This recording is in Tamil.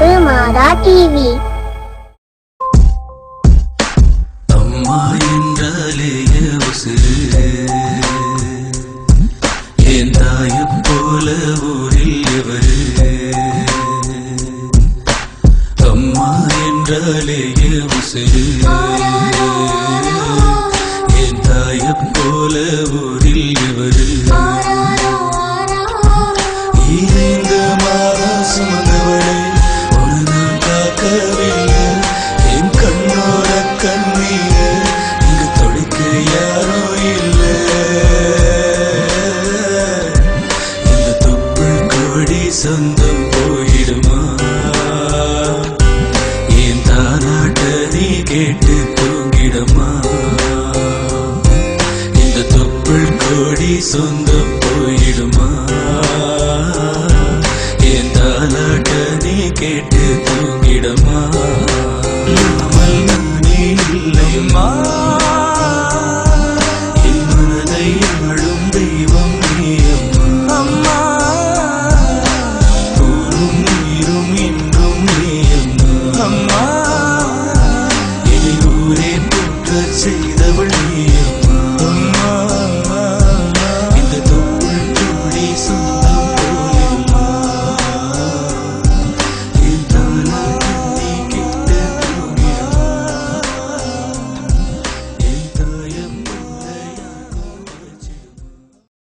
ராதா டிவி அம்மா என்றாலே உசுரு என் தாயைப் போல ஊரில் எவரு அம்மா என்றாலே உசுரு சொந்தம் போயிடுமா? என் தானாட்ட நீ கேட்டு தூங்கிடுமா? இந்த தொப்புள் கோடி சொந்தம் போயிடுமா? என் தானாட்ட நீ கேட்டு தூங்கிடுமா? ஊரே போற்ற செய்தவள் நீ அம்மா.